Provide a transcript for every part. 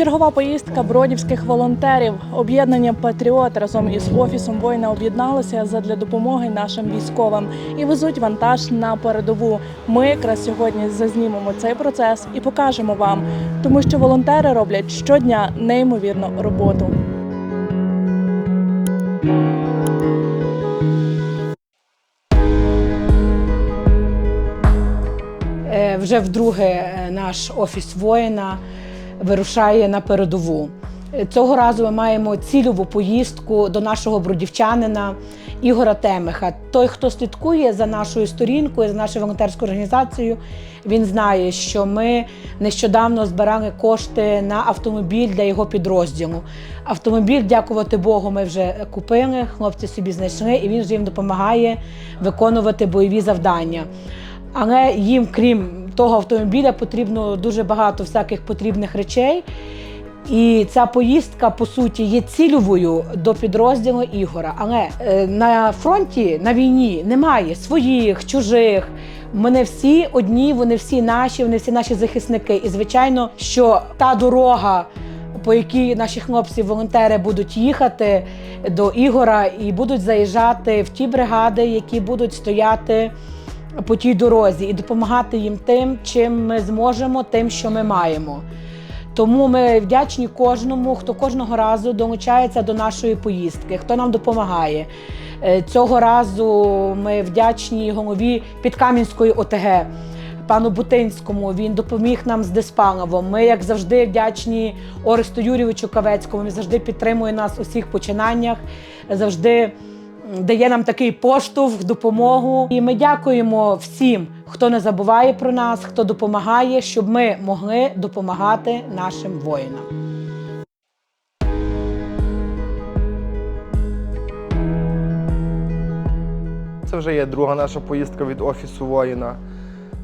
Чергова поїздка бродівських волонтерів. Об'єднання Патріот разом із офісом воїна об'єдналися задля допомоги нашим військовим і везуть вантаж на передову. Ми якраз сьогодні зазнімемо цей процес і покажемо вам, тому що волонтери роблять щодня неймовірну роботу. Е, Вже вдруге е, наш офіс воїна вирушає на передову. Цього разу ми маємо цільову поїздку до нашого бродівчанина Ігора Темиха. Той, хто слідкує за нашою сторінкою, за нашою волонтерською організацією, він знає, що ми нещодавно збирали кошти на автомобіль для його підрозділу. Автомобіль, дякувати Богу, ми вже купили. Хлопці собі знайшли, і він вже їм допомагає виконувати бойові завдання. Але їм, крім того автомобіля, потрібно дуже багато всяких потрібних речей. І ця поїздка, по суті, є цільовою до підрозділу Ігора. Але е, на фронті, на війні немає своїх, чужих. Ми не всі одні, вони всі наші, вони всі наші захисники. І звичайно, що та дорога, по якій наші хлопці-волонтери будуть їхати до Ігора і будуть заїжджати в ті бригади, які будуть стояти по тій дорозі, і допомагати їм тим, чим ми зможемо, тим, що ми маємо. Тому ми вдячні кожному, хто кожного разу долучається до нашої поїздки, хто нам допомагає. Е, Цього разу ми вдячні голові Підкам'янської ОТГ. Пану Бутинському він допоміг нам з диспаливом. Ми, як завжди, вдячні Оресту Юрійовичу Кавецькому. Він завжди підтримує нас у всіх починаннях, завжди дає нам такий поштовх, допомогу. І ми дякуємо всім, хто не забуває про нас, хто допомагає, щоб ми могли допомагати нашим воїнам. Це вже є друга наша поїздка від офісу воїна.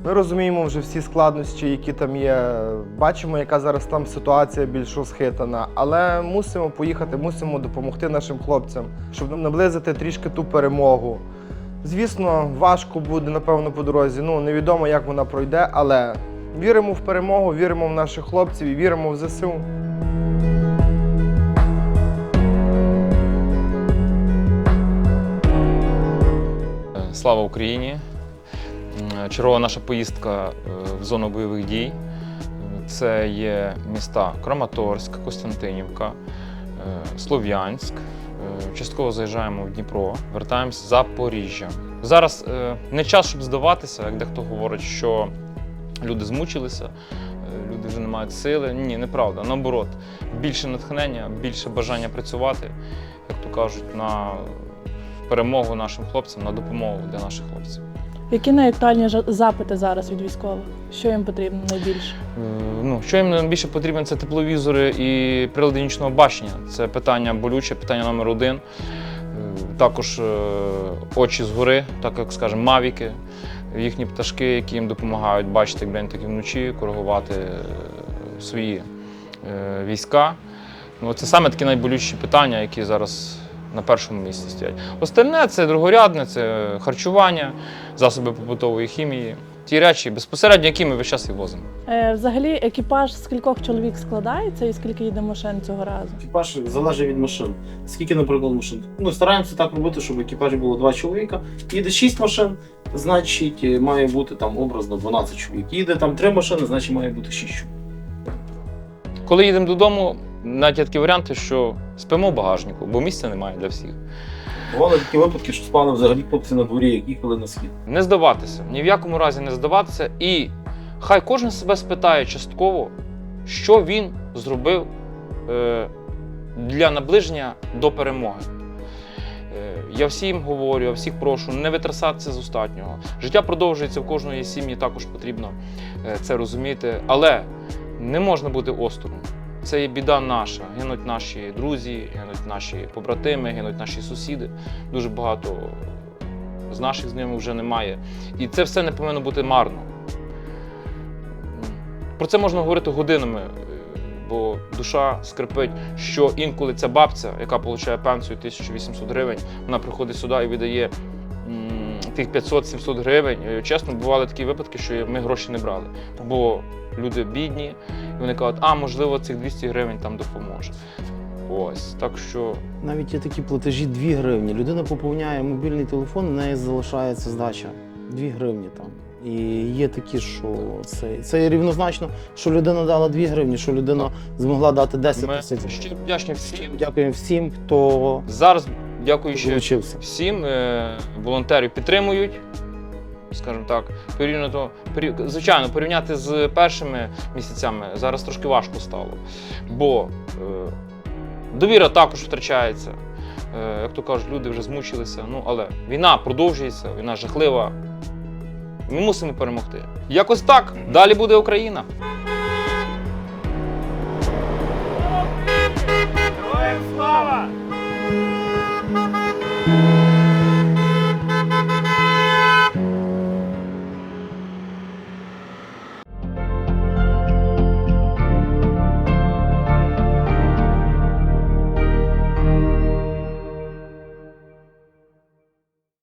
Ми розуміємо вже всі складнощі, які там є. Бачимо, яка зараз там ситуація більш розхитана, але мусимо поїхати, мусимо допомогти нашим хлопцям, щоб наблизити трішки ту перемогу. Звісно, важко буде, напевно, по дорозі. Ну, невідомо, як вона пройде, але віримо в перемогу, віримо в наших хлопців і віримо в ЗСУ. Слава Україні! Чергова наша поїздка е, в зону бойових дій. Це є міста Краматорськ, Костянтинівка, е, Слов'янськ. Е, Частково заїжджаємо в Дніпро, вертаємось в Запоріжжя. Зараз не час, щоб здаватися, як дехто говорить, що люди змучилися, люди вже не мають сили. Ні, неправда. Наоборот, більше натхнення, більше бажання працювати, як то кажуть, на перемогу нашим хлопцям, на допомогу для наших хлопців. Які найактуальніші запити зараз від військових? Що їм потрібно найбільше? Е, Ну, що їм найбільше потрібно, це тепловізори і прилади нічного бачення. Це питання болюче, питання номер один. Е, Також е, очі згори, так як скажемо, мавіки, їхні пташки, які їм допомагають бачити як вдень, так і вночі, коригувати свої війська. Ну, це саме такі найболючіші питання, які зараз на першому місці стоять. Остальне це другорядне, це харчування, засоби побутової хімії. Ті речі, безпосередньо, які ми весь час і возимо. Е, взагалі, екіпаж з кількох чоловік складається і скільки їде машин цього разу? Екіпаж залежить від машин. Скільки, наприклад, машин? Ну, стараємося так робити, щоб в екіпажі було два чоловіка. Їде 6 машин, значить е, має бути там образно 12 чоловік. Їде там 3 машини, значить має бути 6 чоловік. Коли їдемо додому, навіть є такі варіанти, що спимо в багажнику, бо місця немає для всіх. Бували такі випадки, що спали взагалі хлопці на дворі, як їхали на схід. Не здаватися, ні в якому разі не здаватися. І хай кожен себе спитає частково, що він зробив е, для наближення до перемоги. Е, Я всім говорю, я всіх прошу, не витрасатися з останнього. Життя продовжується в кожної сім'ї, також потрібно е, це розуміти. Але не можна бути осторонь. Це є біда наша. Гинуть наші друзі, гинуть наші побратими, гинуть наші сусіди. Дуже багато з наших з ними вже немає. І це все не повинно бути марно. Про це можна говорити годинами, бо душа скрипить, що інколи ця бабця, яка отримує пенсію 1800 гривень, вона приходить сюди і видає тих 500-700 гривень. Чесно, бували такі випадки, що ми гроші не брали. Бо люди бідні, і вони кажуть, а можливо, цих 200 гривень там допоможе. Ось так що Навіть є такі платежі 2 гривні. Людина поповняє мобільний телефон, в неї залишається здача 2 гривні там. І є такі, що це, це рівнозначно, що людина дала 2 гривні, що людина змогла дати 10 ми тисяч. щиро вдячні всім. Дякуємо всім, хто Зараз дякуючи долучився. всім е, волонтерів підтримують. Скажімо так, порівняно то порів- звичайно, порівняти з першими місяцями зараз трошки важко стало. Бо е, довіра також втрачається. Е, як то кажуть, люди вже змучилися. Ну але війна продовжується, війна жахлива. Ми мусимо перемогти. Якось так. Далі буде Україна. Героям слава!